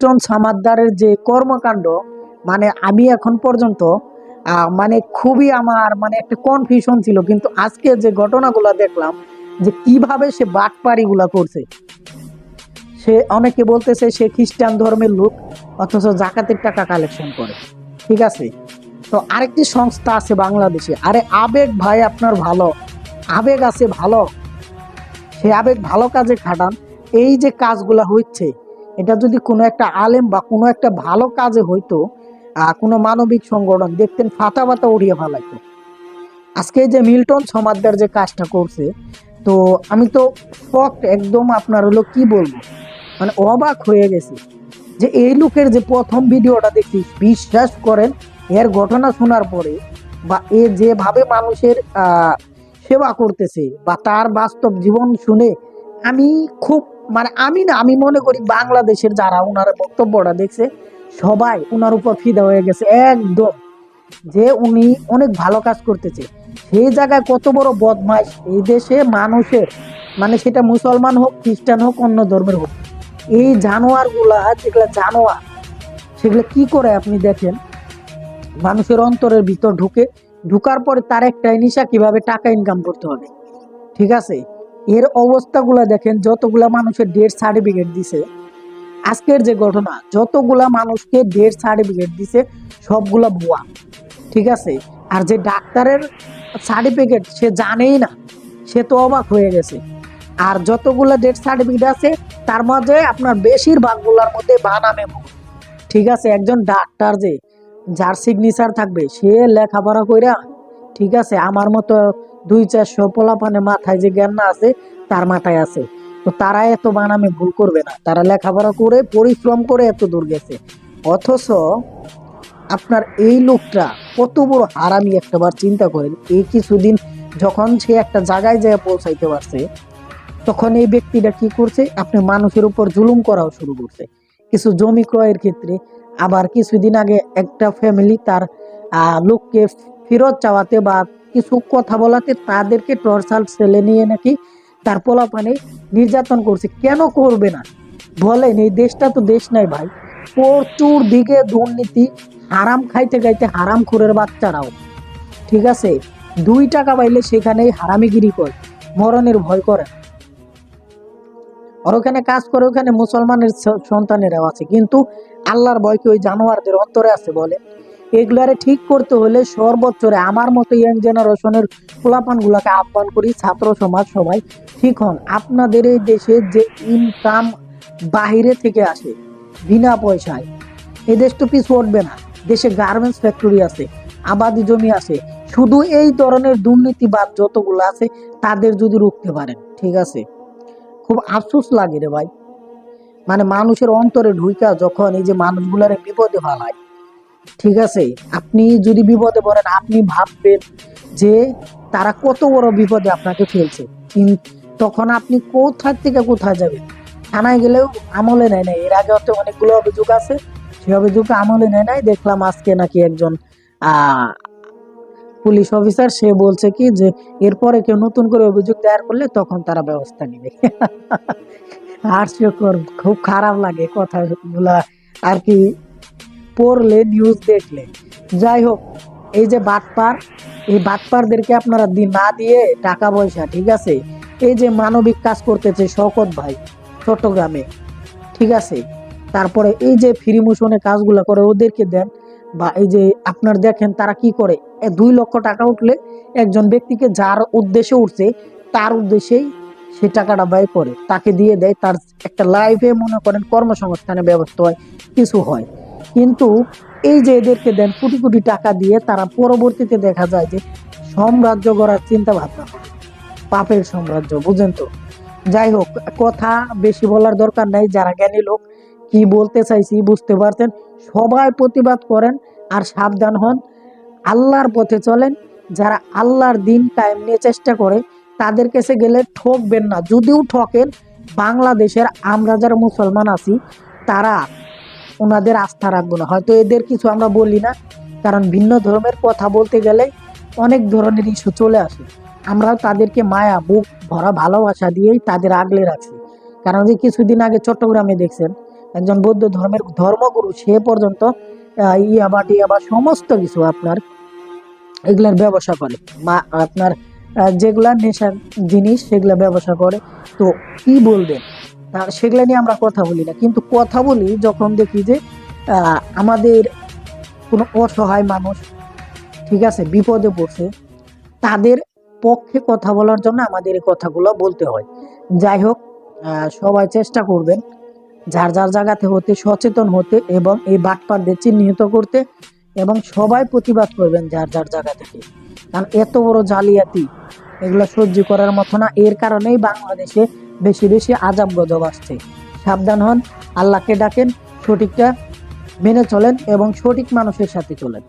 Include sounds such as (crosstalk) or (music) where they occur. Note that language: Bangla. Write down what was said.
মিল্টন সামাদ্দারের যে কর্মকাণ্ড মানে আমি এখন পর্যন্ত মানে খুবই আমার মানে একটা কনফিউশন ছিল। কিন্তু আজকে যে ঘটনাগুলো দেখলাম, যে কীভাবে সে বাটপাড়িগুলা করছে। সে অনেকে বলতেছে সে খ্রিস্টান ধর্মের লোক, অথচ জাকাতের টাকা কালেকশন করে। ঠিক আছে? তো আরেকটি সংস্থা আছে বাংলাদেশে। আরে আবেগ ভাই আপনার ভালো। আবেগ আছে ভালো। সে আবেগ ভালো কাজে খাটান। এই যে কাজগুলা হচ্ছে এটা যদি কোনো একটা আলেম বা কোনো একটা ভালো কাজে হইতো কোনো মানবিক সংগঠন, দেখতেন ফাতা ফাতা উড়িয়ে ফেলাইতো। আজকে যে মিল্টন সমাদ্দার যে কাজটা করছে, তো আমি তো শকড একদম আপনার হলো কি বলব? মানে অবাক হয়ে গেছি যে এই লোকের যে প্রথম ভিডিওটা দেখছি, বিশ্বাস করেন, এর ঘটনা শোনার পরে বা এ যেভাবে মানুষের সেবা করতেছে বা তার বাস্তব জীবন শুনে আমি খুব মানে আমি না, আমি মনে করি বাংলাদেশের যারা ওনার বক্তব্যটা দেখছে, সবাই ওনার উপর ফিদা হয়ে গেছে, একদম। যে উনি অনেক ভালো কাজ করতেছে, সেই জায়গায় কত বড় বদমাইশ। এই দেশে মানুষের মানে সেটা মুসলমান হোক, খ্রিস্টান হোক, অন্য ধর্মের হোক, এই জানোয়ারগুলা, যেগুলা জানোয়ার, সেগুলো কি করে আপনি দেখেন? মানুষের অন্তরের ভিতর ঢুকে, ঢুকার পরে তার একটাই নিশা, কীভাবে টাকা ইনকাম করতে হবে। ঠিক আছে? এর অবস্থাগুলা দেখেন, যতগুলা মানুষের ডেথ সার্টিফিকেট দিছে, আজকের যে ঘটনা, যতগুলা মানুষকে ডেথ সার্টিফিকেট দিছে, সবগুলা ভুয়া, ঠিক আছে? আর যে ডাক্তারের সার্টিফিকেট সে জানেই না, সে তো অবাক হয়ে গেছে। আর যতগুলা ডেথ সার্টিফিকেট আছে, তার মাঝে আপনার বেশিরভাগগুলোর মধ্যে বানামে ঠিক আছে? একজন ডাক্তার যে, যার সিগনেচার থাকবে, সে লেখাপড়া কইরা ঠিক আছে? আমার মতো দুই চারশো পোলাপানে মাথায় যে জ্ঞান না আছে, তার মাথায় আছে। তো তারা এত বানামে ভুল করবে না। তারা লেখাপড়া করে, পরিশ্রম করে এত দূর গেছে। অথচ আপনার এই লোকটা কত বড় হারামি একটাবার চিন্তা করেন। এই কিছুদিন যখন সে একটা জায়গায় যেয়ে পৌঁছাইতে পারছে, তখন এই ব্যক্তিটা কি করছে? আপনি মানুষের উপর জুলুম করাও শুরু করছে। কিছু জমি ক্রয়ের ক্ষেত্রে, আবার কিছুদিন আগে একটা ফ্যামিলি তার লোককে ফেরত চাওয়াতে বা কিছু কথা বলাতে তাদেরকে টর্চার সেলে নিয়ে নাকি তার পোলাপানে নির্যাতন করছে। কেন করবে না? বলেন, এই দেশটা তো দেশ নাই ভাই। প্রচুর দিকে দুর্নীতি, হারাম খাইতে খাইতে হারাম খুরের বাচ্চারাও। ঠিক আছে? দুই টাকা পাইলে সেখানেই হারামিগিরি করে, মরণের ভয় করে আর ওখানে কাজ করে ওখানে মুসলমানের সন্তানেরাও আছে। কিন্তু আল্লাহর ভয় কি ওই জানোয়ারদের অন্তরে আছে বলে এগুলারে ঠিক করতে হলে সর্বোচ্চরে আমার মতো ইয়াং জেনারেশনের পোলাপান গুলাকে আহ্বান করি, ছাত্র সমাজ সবাই, ঠিক হন। আপনাদের এই দেশে যে ইনকাম বাহিরে থেকে আসে, বিনা পয়সায় এই দেশ তো পিছু উঠবে না। দেশে গার্মেন্টস ফ্যাক্টরি আছে, আবাদি জমি আছে, শুধু এই ধরনের দুর্নীতিবাদ যতগুলো আছে, তাদের যদি রুখতে পারেন, ঠিক আছে? খুব আফসোস লাগে রে ভাই। মানে মানুষের অন্তরে ঢুইকা যখন এই যে মানুষগুলার বিপদে ফেলায় ঠিক আছে? আপনি যদি বিপদে পড়েন, আপনি ভাববেন যে তারা কত বড় বিপদে আপনাকে ফেলছে। তখন আপনি কোথা থেকে কোথায় যাবেন? থানায় গেলেও আমলে নেয় নাই। এর আগে হয়তো অনেকগুলো অভিযোগ আছে। সেই অভিযোগ আমলে নেয় নাই। দেখলাম আজকে নাকি একজন পুলিশ অফিসার, সে বলছে কি যে এরপরে কেউ নতুন করে অভিযোগ দায়ের করলে তখন তারা ব্যবস্থা নেবে। (laughs) হাস্যকর, খুব খারাপ লাগে কথাগুলা। আর কি পড়লে নিউজ দেখলে। যাই হোক, এই যে বাটপার, এই বাটপারদেরকে আপনারা না দিয়ে টাকা পয়সা, ঠিক আছে? এই যে মানবিক কাজ করতেছে শকত ভাই, চট্টগ্রামে, ঠিক আছে? তারপরে এই যে ফ্রি মোশনে কাজগুলো করে, ওদেরকে দেন, বা এই যে আপনার দেখেন তারা কি করে দুই লক্ষ টাকা উঠলে একজন ব্যক্তিকে যার উদ্দেশ্যে উঠছে, তার উদ্দেশ্যেই সে টাকাটা ব্যয় করে, তাকে দিয়ে দেয়, তার একটা লাইফে মনে করেন কর্মসংস্থানের ব্যবস্থা হয়, কিছু হয়। কিন্তু এই যে এদেরকে দেন কোটি কোটি টাকা দিয়ে তারা পরবর্তীতে দেখা যায় যে সাম্রাজ্য গড়ার চিন্তা ভাবনা পাপের সাম্রাজ্য, বুঝেন তো। যাই হোক, কথা বেশি বলার দরকার নাই, যারা জ্ঞানী লোক, কি বলতে চাইছি বুঝতে পারছেন? সবাই প্রতিবাদ করেন আর সাবধান হন। আল্লাহর পথে চলেন, যারা আল্লাহর দিন কায়েম নিয়ে চেষ্টা করে, তাদের কাছে গেলে ঠকবেন না। যদিও ঠকেন, বাংলাদেশের আমরা যারা মুসলমান আছি, তারা ওনাদের আস্থা রাখব না। হয়তো এদের কিছু আমরা বলি না, কারণ ভিন্ন ধর্মের কথা বলতে গেলে অনেক ধরনের ইস্যু চলে আসে। আমরা তাদেরকে মায়া, বুক ভরা ভালোবাসা দিয়েই তাদের আগলে রাখছি। কারণ যে কিছুদিন আগে চট্টগ্রামে দেখছেন, একজন বৌদ্ধ ধর্মের ধর্মগুরু, সে পর্যন্ত ইয়াবা টিয়াবা সমস্ত কিছু আপনার এগুলার ব্যবসা করে। মা আপনার যেগুলা নেশার জিনিস সেগুলা ব্যবসা করে। তো কি বলবেন? সেগুলা নিয়ে আমরা কথা বলি না। কিন্তু কথা বলি যখন দেখি যে আমাদের কোনো অসহায় মানুষ, ঠিক আছে, বিপদে পড়ছে, তাদের পক্ষে কথা বলার জন্য আমাদের এই কথাগুলো বলতে হয়। যাই হোক সবাই চেষ্টা করবেন যার যার জায়গাতে হতে, সচেতন হতে এবং এই বাটপারদের চিহ্নিত করতে এবং সবাই প্রতিবাদ করবেন যার যার জায়গা থেকে। কারণ এত বড় জালিয়াতি, এগুলো সহ্য করার মতো না। এর কারণেই বাংলাদেশে বেশি বেশি আজাব গজব আসছে সাবধান হন, আল্লাহকে ডাকেন, সঠিকটা মেনে চলেন এবং সঠিক মানুষের সাথে চলেন।